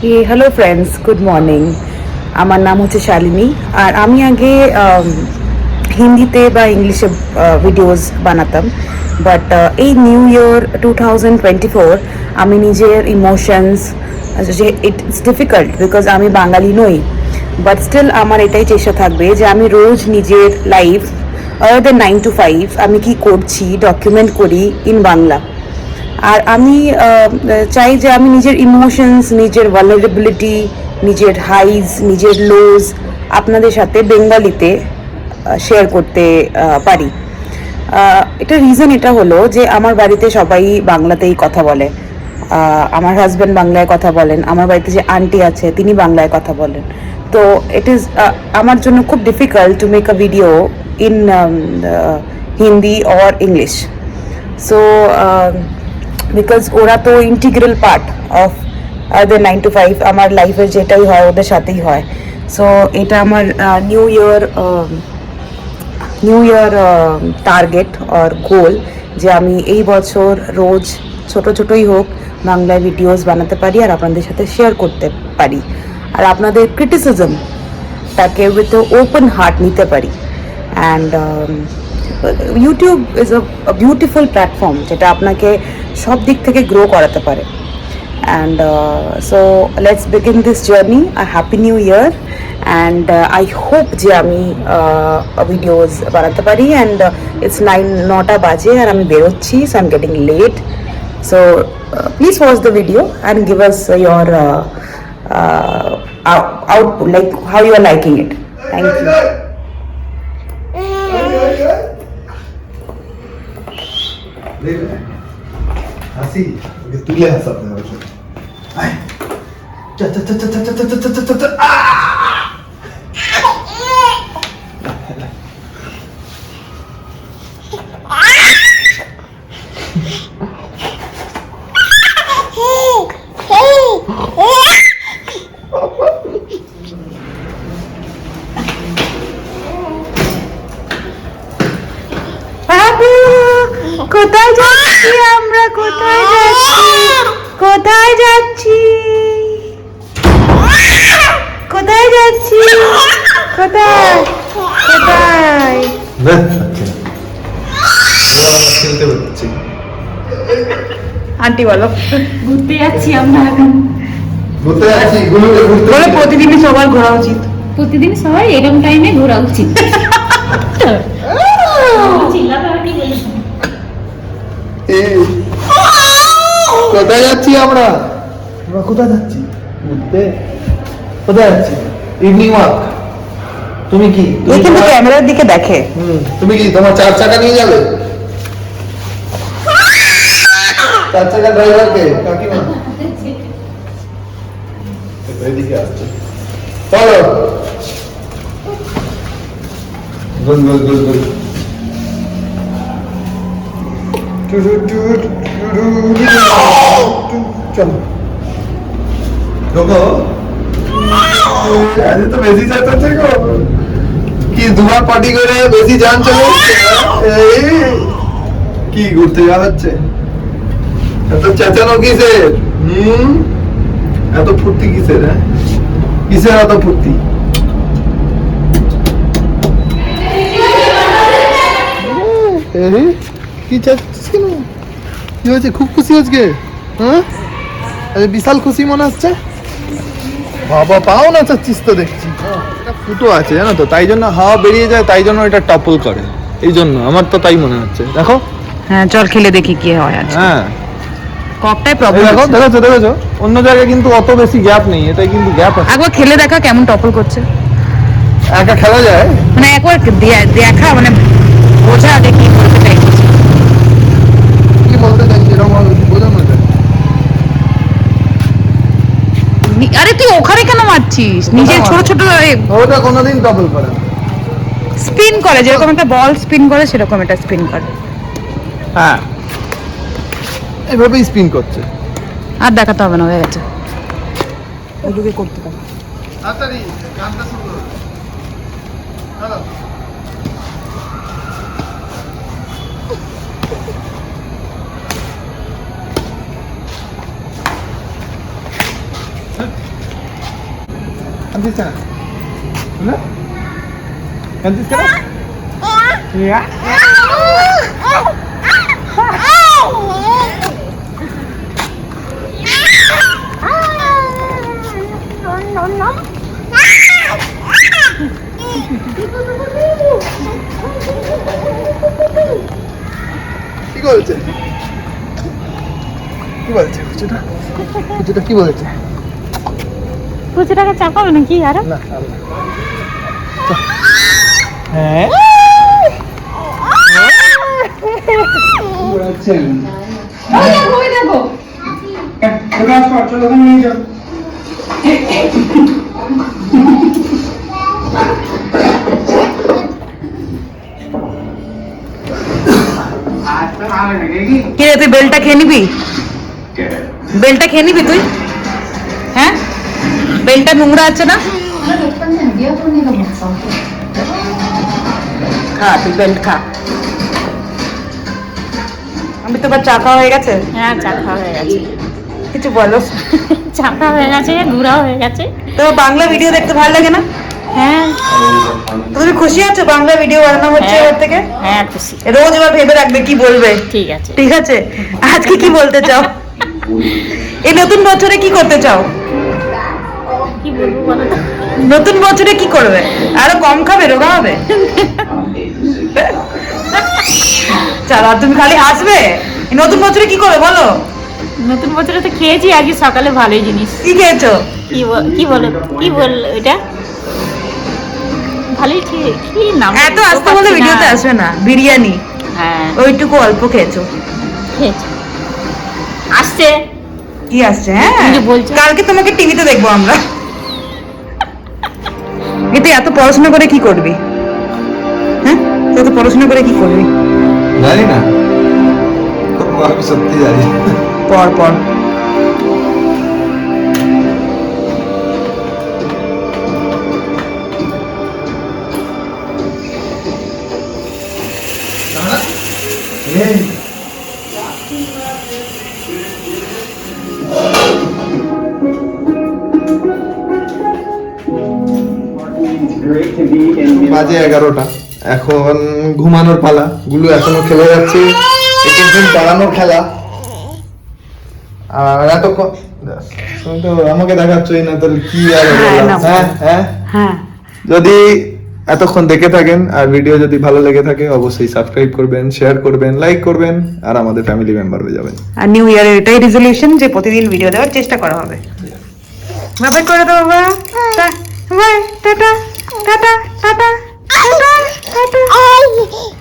Hello friends good morning আমার নাম হচ্ছে শালিনী, আর আমি আগে হিন্দিতে বা ইংলিশে ভিডিওস বানাতাম বাট এই new year two thousand twenty four আমি নিজের ইমোশনস যে ইটস ডিফিকাল্ট বিকজ আমি বাঙালি নই বাট স্টিল আমার এটাই চেষ্টা থাকবে যে আমি রোজ নিজের life other than nine to five আমি কি করছি ডকুমেন্ট করি ইন বাংলা। আর আমি চাই যে আমি নিজের ইমোশনস নিজের ভালারেবিলিটি নিজের হাইজ নিজের লোজ আপনাদের সাথে বেঙ্গলিতে শেয়ার করতে পারি। এটা রিজন এটা হলো যে আমার বাড়িতে সবাই বাংলাতেই কথা বলে। আমার হাজব্যান্ড বাংলায় কথা বলেন, আমার বাড়িতে যে আন্টি আছে তিনি বাংলায় কথা বলেন। তো ইট ইজ আমার জন্য খুব difficult to make a video in Hindi or English so because ওরা তো integral part of other nine to five আমার লাইফের যেটাই হয়, ওদের সাথেই হয়। সো এটা আমার new year new year target আর গোল যে আমি এই বছর রোজ ছোট ছোটই হোক বাংলায় ভিডিওস বানাতে পারি আর আপনাদের সাথে শেয়ার করতে পারি। আর আপনাদের ক্রিটিসিজম তাকে উইথ ওপেন হার্ট নিতে পারি। And YouTube is a beautiful platform যেটা আপনাকে সব দিক থেকে গ্রো করাতে পারে। And uh, so let's begin this journey a happy new year and uh, i hope যে আমি ভিডিওস বানাতে পারি অ্যান্ড ইটস নাইন নটা বাজে আর আমি বেরোচ্ছি so I am getting late so please watch the video and give us your out like how you are liking it thank you হাসি ওকে তুলে হাসাতে হবে শুধু। আয়। চা, চা, চা, চা, চা, চা, চা, চা, চা, চা, চা, আহ! বাবু কোথায় যাচ্ছি আমরা? কোথায় যাচ্ছি? কোথায় যাচ্ছি? কোথায় যাচ্ছি? কোথায়? কোথায়। আন্টি বলো। ঘুরতে যাচ্ছি আমরা এখন। ঘুরতে যাচ্ছি। প্রতিদিনই সবার ঘোরা উচিত। প্রতিদিন সবাই এরকম টাইমে ঘোরা উচিত চিল্লাতে হবে কি বলিস এই, কোথায় যাচ্ছি আমরা? আমরা কোথায় যাচ্ছি? ঘুরতে। কোথায় যাচ্ছি? ইভিনিং ওয়াক তুমি কি? তুমি এ কিন্তু তোমার- ক্যামেরার দিকে দেখে। হুম, তুমি কি তোমার চার চাকা নিয়ে যাবে? চার চাকা ড্রাইভারকে? কাকিমা। এদিকে আসছে। চলো। গুড গুড গুড গুড চলো। ঢোকো। আজ তো বেশি চেঁচাচ্ছে গো? কি দুবার পার্টি করে বেশি জান চলে কি ঘুরতে যাওয়া হচ্ছে? এত চেঁচানো কিসের? হুম? এত ফুর্তি কিসের হ্যাঁ? কিসের এত ফুর্তি? কি চাচ্ছিস কেন কি হয়েছে? খুব খুশি আজকে? হ্যাঁ? আরে বিশাল খুশি মনে হচ্ছে? বাবা পাও না চাচ্ছিস তো দেখছি। এটা ফুটো আছে জানো তো? তাই জন্য হাওয়া বেরিয়ে যায় তাই জন্য এটা টপল করে। এই জন্য আমার তো তাই মনে হচ্ছে। দেখো। হ্যাঁ চল খেলে দেখি কি হয় আজ হ্যাঁ। ককটাই প্রবলেম দেখো দেখেছ দেখেছ? অন্য জায়গায় কিন্তু অত বেশি গ্যাপ নেই এটাই কিন্তু গ্যাপ আছে। একবার খেলে দেখা কেমন টপল করছে। একা খেলা যায়? মানে একবার দেখা মানে বোঝা আগে কি বলতে চাইছিস কি বলতে চাইছি এরকম ভাবে বোঝানো যায় নি- আরে তুই ওখানে মারছিস নিজের ছোট ছোট ওটা কোনোদিন ডাবল করে স্পিন করে যেরকম একটা বল স্পিন করে সেরকম এটা স্পিন করে। হ্যাঁ। এভাবেই স্পিন করছে। আর দেখাতে হবে না হয়ে গেছে। ওগুলোকে করতে পারো। তাড়াতাড়ি গানটা শুরু করো। হ্যালো কান্দিস না না? কান্দিস কেন ইয়া। কি বলছে কি বলছে কিছুটা কিছুটা কি বলছে কুচিটাকে চাপাবে নাকি আর না আর না। চল। হ্যাঁ ওই দেখো কি রে তুই বেলটা খেয়ে নিবি বেলটা খেয়ে নিবি তুই হ্যাঁ বেলটা নোংরা আছে না? খা তুই বেল্ট খা। আমি তো এবার চা খাওয়া হয়ে গেছে? হ্যাঁ চা খাওয়া হয়ে গেছে। কিছু বলো। চাপা হয়ে গেছে ঘুরা হয়ে গেছে। তো বাংলা ভিডিও দেখতে ভালো লাগে না? হ্যাঁ। তুমি খুশি আছো বাংলা ভিডিও বানানো হচ্ছে হ্যাঁ। এবার থেকে? হ্যাঁ খুশি। রোজ এবার ভেবে রাখবে কি বলবে। ঠিক আছে। ঠিক আছে? আজকে কি বলতে চাও? এই নতুন বছরে কি করতে চাও? নতুন বছরে কি করবে? আরও কম খাবে রোগা হবে? চলো তুমি খালি হাসবে? নতুন বছরে কি করবে বলো? নতুন বছরে তো খেয়েছি আজকে সকালে ভালোই জিনিস। কি খেয়েছো? কি বল- কি বল এটা? ভালোই খেয়ে কি নাম এত আসতে বলে ভিডিওতে আসবে না বিরিয়ানি। হ্যাঁ। ওইটুকু অল্প খেয়েছো। খেয়েছি। আসছে। কি আসছে হ্যাঁ? কালকে তোমাকে টিভিতে দেখব আমরা। এতে পড়াশোনা করে কি করবি? হ্যাঁ? তুই এত পড়াশোনা করে কি করবি? জানি না। আমি সত্যি জানি পর পর বাজে এগারোটা। এখন ঘুমানোর পালা। গুলু এখনও খেলে যাচ্ছে। দাঁড়ানোর খেলা। আর এতক্ষণ তুমি তো আমাকে দেখাচ্ছই না তাহলে কি আর হ্যাঁ, হ্যাঁ হ্যাঁ? হ্যাঁ। যদি এতক্ষণ দেখে থাকেন আর ভিডিও যদি ভালো লেগে থাকে অবশ্যই সাবস্ক্রাইব করবেন শেয়ার করবেন লাইক করবেন আর আমাদের ফ্যামিলি মেম্বার হয়ে যাবেন। আর নিউ ইয়ারের এটাই রেজলিউশন যে প্রতিদিন ভিডিও দেওয়ার চেষ্টা করা হবে। বাবাই করে দাও বাবা টা- টাটা টাটা টাটা। 할아버지 할.